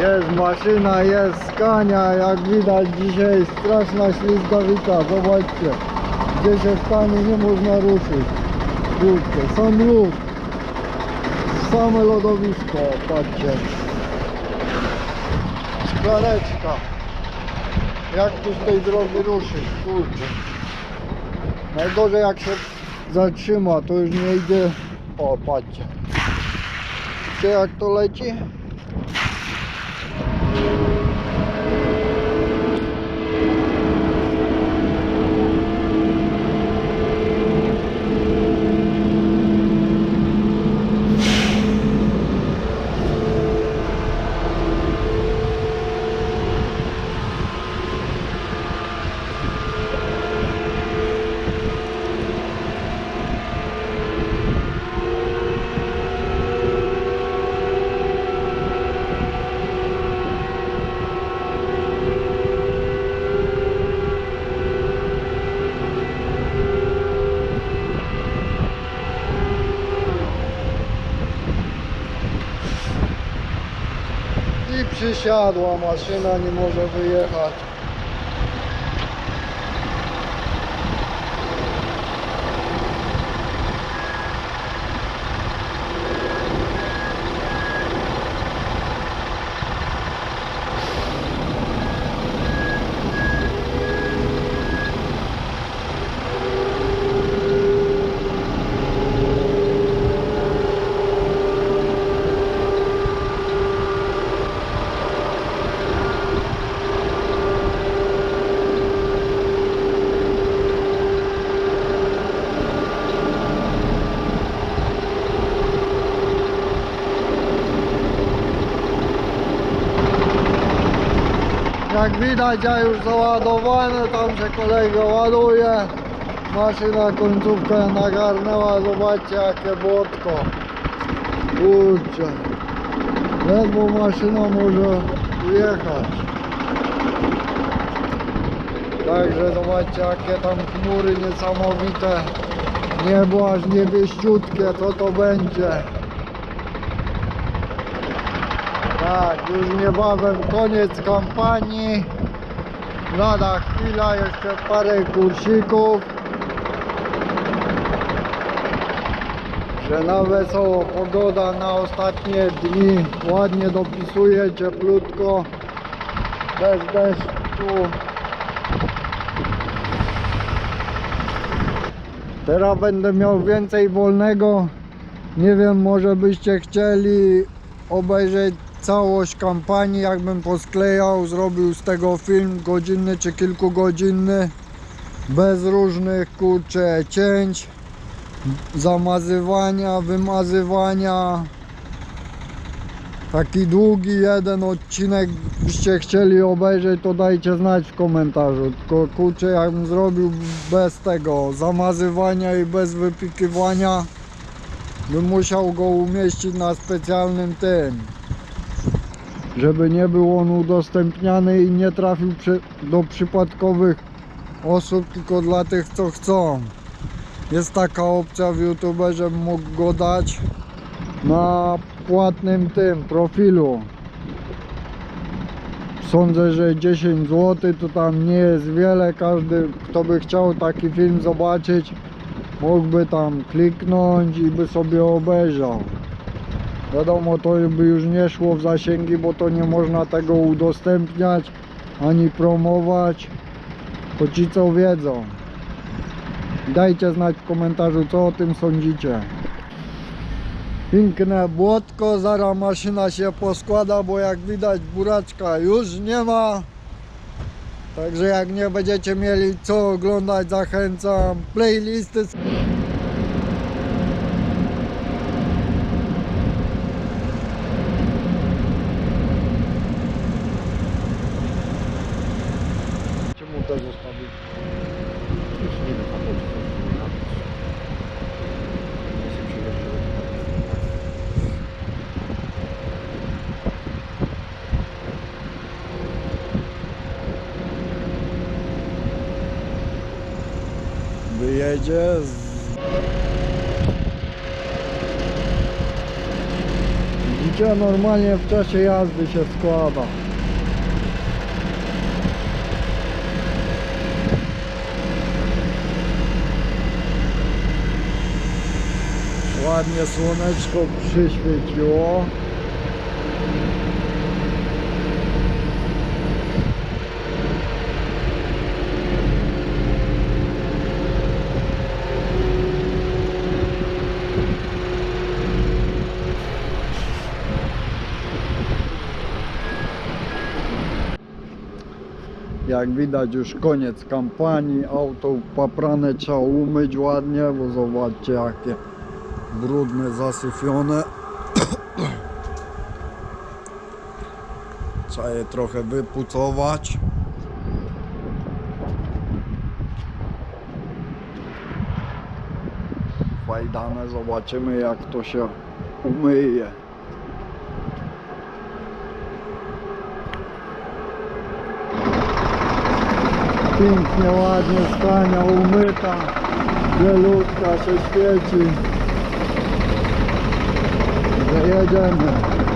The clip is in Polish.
Jest maszyna, jest skania, jak widać dzisiaj straszna ślizgawica, zobaczcie. Gdzie się stanie nie można ruszyć. Kurczę, sam lód. Same lodowisko, patrzcie. Szklaneczka. Jak tu z tej drogi ruszyć, kurczę. Najgorzej jak się zatrzyma, to już nie idzie. O, patrzcie. Widzicie jak to leci? I przysiadła maszyna, nie może wyjechać. Jak widać, ja już załadowany, tam się kolega ładuje. Maszyna końcówkę nagarnęła, zobaczcie jakie błotko. Kurczę. Ledwo maszyna może ujechać. Także zobaczcie jakie tam chmury niesamowite. Niebo aż niebieściutkie, co to będzie. Tak, już niebawem koniec kampanii. Lada chwila, jeszcze parę kursików. Że na wesoło pogoda na ostatnie dni ładnie dopisuje, cieplutko, bez deszczu. Teraz będę miał więcej wolnego. Nie wiem, może byście chcieli obejrzeć całość kampanii, jakbym posklejał, zrobił z tego film godzinny czy kilkugodzinny, bez różnych kurcze cięć, zamazywania, wymazywania. Taki długi jeden odcinek byście chcieli obejrzeć, to dajcie znać w komentarzu. Tylko kurczę, jakbym zrobił bez tego zamazywania i bez wypikiwania, bym musiał go umieścić na specjalnym tym żeby nie był on udostępniany i nie trafił do przypadkowych osób, tylko dla tych, co chcą. Jest taka opcja w YouTube, żebym mógł go dać na płatnym tym profilu. Sądzę, że 10 zł to tam nie jest wiele. Każdy, kto by chciał taki film zobaczyć, mógłby tam kliknąć i by sobie obejrzał. Wiadomo, to by już nie szło w zasięgi, bo to nie można tego udostępniać ani promować. To ci co wiedzą. Dajcie znać w komentarzu, co o tym sądzicie. Piękne błotko, zaraz maszyna się poskłada, bo jak widać buraczka już nie ma. Także jak nie będziecie mieli co oglądać, zachęcam playlisty. Czemu to zostawić? Już nie wiem, a może coś nie robić. Ja się przyjeżdżę. Wyjedzie z... zdjęcia normalnie w czasie jazdy się składa. Ładnie słoneczko przyświeciło. Jak widać już koniec kampanii, auto paprane trzeba umyć ładnie, bo zobaczcie jakie brudne, zasyfione. Trzeba je trochę wypucować. Fajdane, zobaczymy jak to się umyje. Pięknie, ładnie skania umyta, bielutka się świeci. Że jedziemy.